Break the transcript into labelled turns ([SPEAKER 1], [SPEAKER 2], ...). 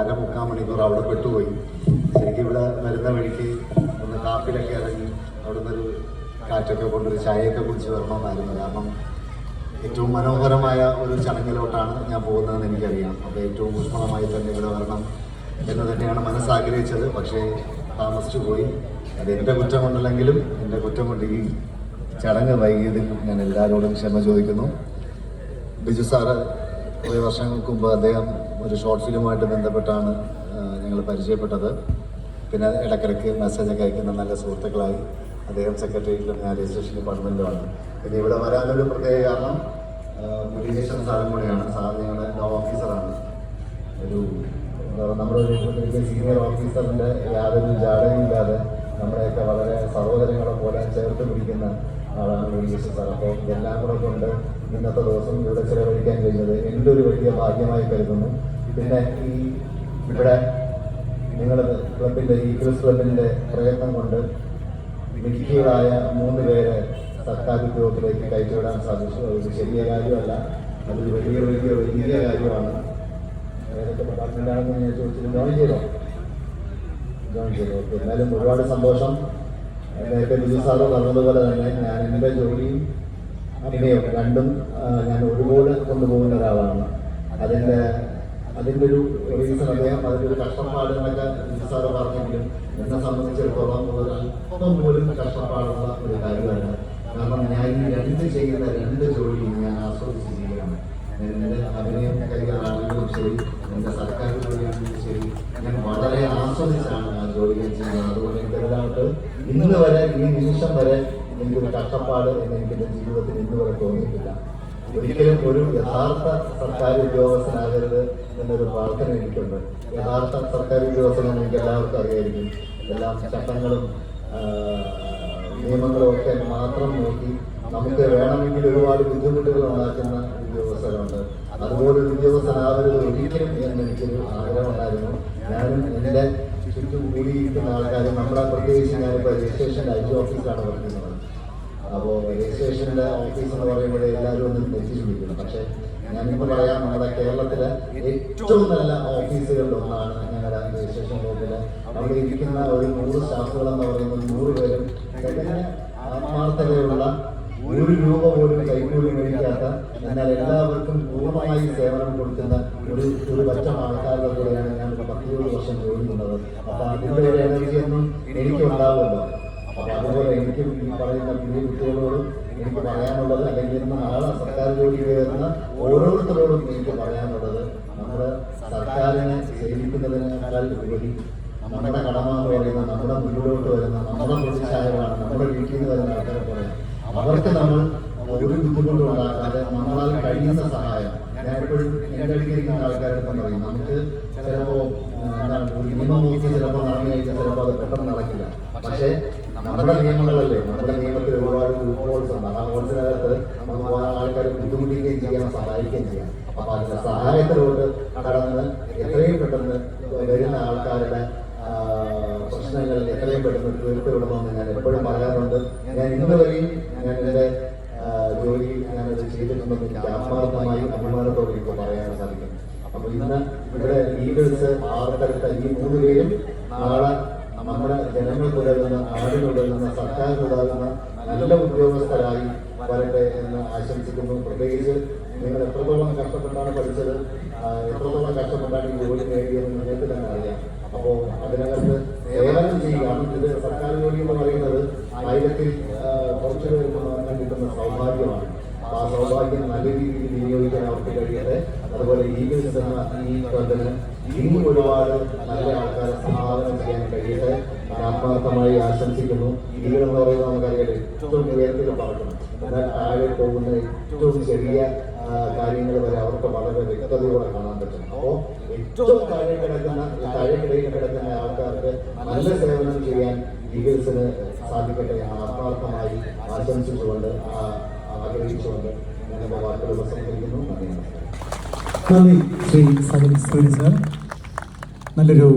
[SPEAKER 1] അര മുക്കാൽ മണിക്കൂർ അവിടെ പെട്ടുപോയി. ശരിക്കും ഇവിടെ വരുന്ന വഴിക്ക് ഒന്ന് കാപ്പിലൊക്കെ ഇറങ്ങി അവിടെ ഒരു കാറ്റൊക്കെ കൊണ്ടൊരു ചായയൊക്കെ കുടിച്ച് വരണമെന്നായിരുന്നു. കാരണം ഏറ്റവും മനോഹരമായ ഒരു ചടങ്ങിലോട്ടാണ് ഞാൻ പോകുന്നതെന്ന് എനിക്കറിയാം. അപ്പോൾ ഏറ്റവും ഊഷ്മളമായി തന്നെ ഇവിടെ വരണം എന്ന് തന്നെയാണ് മനസ്സാഗ്രഹിച്ചത്. പക്ഷേ താമസിച്ചു പോയി. അത് എന്റെ കുറ്റം കൊണ്ടല്ലെങ്കിലും എന്റെ കുറ്റം കൊണ്ട് ഈ ചടങ്ങ് വൈകിയതിൽ ഞാൻ എല്ലാവരോടും ക്ഷമ ചോദിക്കുന്നു. ബിജു സാറ് കുറേ വർഷങ്ങൾക്ക് മുമ്പ് അദ്ദേഹം ഒരു ഷോർട്ട് ഫിലിമായിട്ട് ബന്ധപ്പെട്ടാണ് ഞങ്ങൾ പരിചയപ്പെട്ടത്. പിന്നെ ഇടയ്ക്കിടയ്ക്ക് മെസ്സേജൊക്കെ അയക്കുന്ന നല്ല സുഹൃത്തുക്കളായി. അദ്ദേഹം സെക്രട്ടേറിയറ്റിലും ഞാൻ രജിസ്ട്രേഷൻ ഡിപ്പാർട്ട്മെന്റിലുമാണ് പിന്നെ ഇവിടെ വരാനൊരു പ്രത്യേക കാരണം മുരുകേശൻ സാറും കൂടെയാണ്. സാർ ഞങ്ങളുടെ ലോ ഓഫീസറാണ് ഒരു നമ്മുടെ ഒരു സീനിയർ ഓഫീസറിന്റെ യാതൊരു ജാടയും ഇല്ലാതെ നമ്മളെയൊക്കെ വളരെ സഹോദരങ്ങളെ പോലെ ചേർത്ത് പിടിക്കുന്ന ആളാണ് സാർ അപ്പോൾ ഇതെല്ലാം കൂടെ കൊണ്ട് ഇന്നത്തെ ദിവസം ഇവിടെ ചിലവഴിക്കാൻ കഴിഞ്ഞത് എന്റെ ഒരു വലിയ ഭാഗ്യമായി കരുതുന്നു. പിന്നെ ഈ ഇവിടെ നിങ്ങൾ ക്ലബിന്റെ ഈഗിൾസ് ക്ലബിന്റെ പ്രയത്നം കൊണ്ട് മിടുക്കികളായ മൂന്ന് പേരെ സർക്കാർ ഉദ്യോഗത്തിലേക്ക് കയറ്റിവിടാൻ സാധിച്ചു. അതൊരു ചെറിയ കാര്യമല്ല അതൊരു വലിയ വലിയ വലിയ കാര്യമാണ്. ഏതൊക്കെ ഡിപ്പാർട്ട്മെന്റാണെന്ന് ഞാൻ ചോദിച്ചിട്ട് ജോയിൻ ചെയ്തോ? ജോയിൻ ചെയ്തോ. എന്നാലും ഒരുപാട് സന്തോഷം. നേരത്തെ ബിജു സാറ് പറഞ്ഞതുപോലെ തന്നെ ഞാൻ എന്റെ ജോലിയും അഭിനയം രണ്ടും ഞാൻ ഒരുപോലെ കൊണ്ടുപോകുന്ന ഒരാളാണ്. അതിന്റെ അതിന്റെ ഒരു റീസൺ അദ്ദേഹം അതിന്റെ ഒരു കഷ്ടപ്പാടുകളൊക്കെ ബിജു സാറ് പറഞ്ഞെങ്കിലും എന്നെ സംബന്ധിച്ചിടത്തോളം ഒരു പോലും കഷ്ടപ്പാടുള്ള ഒരു കാര്യമാണ് കാരണം ഞാൻ ഈ രണ്ട് ചെയ്യുന്ന രണ്ട് ജോലിയും ഞാൻ ആസ്വദിച്ച് ചെയ്യുകയാണ് എന്റെ അഭിനയം കരിയറാണെങ്കിലും ശരി എന്റെ സർക്കാർ ജോലിയാണെങ്കിലും ശരി ഞാൻ വളരെ ആസ്വദിച്ചാണ് ആ ജോലി ചെയ്യുന്നത്. അതുകൊണ്ട് എനിക്ക് ഇന്ന് വരെ ഈ നിമിഷം വരെ എനിക്കൊരു കഷ്ടപ്പാട് എന്ന് എനിക്ക് എന്റെ ജീവിതത്തിൽ ഇന്ന് വരെ തോന്നിയിട്ടില്ല. ഒരിക്കലും ഒരു യഥാർത്ഥ സർക്കാർ ഉദ്യോഗസ്ഥനാകരുത് എന്നൊരു പ്രാർത്ഥന എനിക്കുണ്ട്. യഥാർത്ഥ സർക്കാർ ഉദ്യോഗസ്ഥനെന്ന് എനിക്ക് എല്ലാവർക്കും അറിയായിരിക്കും. എല്ലാം ചട്ടങ്ങളും നിയമങ്ങളും ഒക്കെ മാത്രം നോക്കി നമുക്ക് വേണമെങ്കിൽ ഒരുപാട് ബുദ്ധിമുട്ടുകൾ ഉണ്ടാക്കുന്ന ഉദ്യോഗസ്ഥരുണ്ട്. അതുപോലെ ഒരു ഉദ്യോഗസ്ഥനാവരുത് ഒരിക്കലും എന്ന് എനിക്കൊരു ആഗ്രഹമുണ്ടായിരുന്നു. ഞാനും എന്റെ ചുറ്റും കൂടിയിരിക്കുന്ന ആൾക്കാർ നമ്മുടെ പ്രത്യേകിച്ച് ഞാനിപ്പോൾ രജിസ്ട്രേഷൻ ഐ ജി ഓഫീസിലാണ് വർക്ക് ചെയ്യുന്നത് അപ്പോൾ രജിസ്ട്രേഷന്റെ ഓഫീസ് എന്ന് പറയുമ്പോൾ എല്ലാവരും ഒന്ന് തെറ്റിച്ചു വിളിക്കുന്നു പക്ഷേ ഞാനിപ്പോൾ പറയാം നമ്മുടെ കേരളത്തിലെ ഏറ്റവും നല്ല ഓഫീസുകളിൽ ഒന്നാണ് ഞങ്ങളുടെ രജിസ്ട്രേഷൻ ഓഫീസിൽ അവിടെ ഇരിക്കുന്ന ഒരു നൂറ് സ്റ്റാഫുകൾ എന്ന് പറയുന്നത് നൂറ് പേരും തികഞ്ഞ ആത്മാർത്ഥതയുള്ള ഒരു രൂപ പോലും കൈക്കൂലി മേടിക്കാത്ത എന്നാൽ എല്ലാവർക്കും പൂർണമായി സേവനം കൊടുക്കുന്ന ഒരു ഒരു പറ്റം ആൾക്കാരുടെ കൂടെയാണ് ഞാൻ പത്തിരുപത് വർഷം ജോലിയുള്ളത് അപ്പൊ അതിന്റെ ഒരു എനർജിയൊന്നും എനിക്ക് ഉണ്ടാവുമല്ലോ അപ്പൊ അതുപോലെ എനിക്ക് ഈ പറയുന്ന പുതിയ കുട്ടികളോടും എനിക്ക് പറയാനുള്ളത് അല്ലെങ്കിൽ ഇന്ന് നാളെ സർക്കാർ ജോലി വരുന്ന ഓരോരുത്തരോടും എനിക്ക് പറയാനുള്ളത് നമ്മുടെ സർക്കാരിനെ സേവിക്കുന്നതിനേക്കാൾ ഉപരി നമ്മുടെ കടമ പറയുന്ന നമ്മുടെ മുന്നിലോട്ട് വരുന്ന നമ്മുടെ പ്രതിച്ഛായകളാണ് നമ്മുടെ വീട്ടിൽ നിന്ന് വരുന്ന ആൾക്കാരെ പോലെ. അവർക്ക് നമ്മൾ ഒരു ബുദ്ധിമുട്ടും ഉണ്ടാക്കാതെ നമ്മളാൽ കഴിയുന്ന സഹായം. ഞാൻ എപ്പോഴും എന്റെ അടുക്കിരിക്കുന്ന ആൾക്കാരെ പറയും നമുക്ക് ചിലപ്പോൾ നിയമം നോക്കി ചിലപ്പോൾ നടന്നു കഴിഞ്ഞാൽ ചിലപ്പോൾ അത് പെട്ടെന്ന് നടക്കില്ല. പക്ഷേ നമ്മുടെ നിയമങ്ങളല്ലേ നമ്മുടെ നിയമത്തിൽ ഒരുപാട് ഹോൾസ് ഉണ്ട്. ആ ഹോൾസിനകത്ത് നമുക്ക് ആൾക്കാരെ ബുദ്ധിമുട്ടിക്കുകയും ചെയ്യാൻ സഹായിക്കുകയും ചെയ്യാം. അപ്പൊ അതിന്റെ സഹായത്തിലോട്ട് കടന്ന് എത്രയും പെട്ടെന്ന് വരുന്ന ആൾക്കാരുടെ പ്രശ്നങ്ങൾ എത്രയും പെട്ടെന്ന് തീർത്ത് വിടണമെന്ന് ഞാൻ എപ്പോഴും പറയാറുണ്ട് ഞാൻ ഇന്ന് വരെയും ഞാൻ എന്റെ ആ, ജോലി ഞാനത് ചെയ്തിട്ടുണ്ടെന്ന് എനിക്ക് ആത്മാർത്ഥമായി അഭിമാനത്തോടെ എനിക്ക് പറയാൻ സാധിക്കും അപ്പൊ ഇന്ന് ഇവിടെ ലീഡേഴ്സ് ആർക്കെടുത്ത ഈ മൂന്ന് പേരും നാളെ നമ്മുടെ ജനങ്ങൾ തുടരുന്ന നാടിന് തുടരുന്ന സർക്കാർ തുടരുന്ന നല്ല ഉദ്യോഗസ്ഥരായി വരട്ടെ എന്ന് ആശംസിക്കുന്നു. പ്രത്യേകിച്ച് നിങ്ങൾ എത്രത്തോളം കഷ്ടപ്പെട്ടാണ് പഠിച്ചത് എത്രത്തോളം കഷ്ടപ്പെട്ടാണ് ഈ ജോലി നേടിയതെന്ന് നിങ്ങൾക്ക് തന്നെ അറിയാം. അപ്പോൾ അതിനകത്ത് സേവനം ചെയ്യുക ഇത് സർക്കാർ ജോലി എന്ന് പറയുന്നത് ആയിരത്തിൽ കുറച്ചു പേർക്ക് കിട്ടുന്ന സൗഭാഗ്യമാണ്. ആ സൗഭാഗ്യം നല്ല രീതിയിൽ വിനിയോഗിക്കാൻ അവർക്ക് കഴിയട്ടെ അതുപോലെ ഈഗിൾസ് എന്ന ഈ ക്ലബിന് ഇനിയും ഒരുപാട് നല്ല ആൾക്കാരെ സമാധാനം ചെയ്യാൻ കഴിയട്ടെ ആത്മാർത്ഥമായി ആശംസിക്കുന്നു. എന്ന് പറയുന്നത് നമുക്കറിയാം ഏറ്റവും ഉയരത്തിൽ പറക്കണം എന്നാൽ താഴെ പോകുന്ന ഏറ്റവും ചെറിയ കാര്യങ്ങൾ വരെ അവർക്ക് വളരെ വ്യക്തതയോടെ കാണാൻ പറ്റും അപ്പോൾ ഏറ്റവും താഴെ കിടക്കുന്ന താഴെക്കിടയിൽ കിടക്കുന്ന ആൾക്കാർക്ക് നല്ല സേവനം ചെയ്യാൻ ഈഗിൾസിന് സാധിക്കട്ടെ ആത്മാർത്ഥമായി ആശംസിച്ചുകൊണ്ട് ആഗ്രഹിച്ചുകൊണ്ട് ഞാൻ വാക്കുകൾ ഉപസംഹരിക്കുന്നു. നന്ദി.
[SPEAKER 2] നന്ദി ശ്രീ സജിൻ സാർ നല്ലൊരു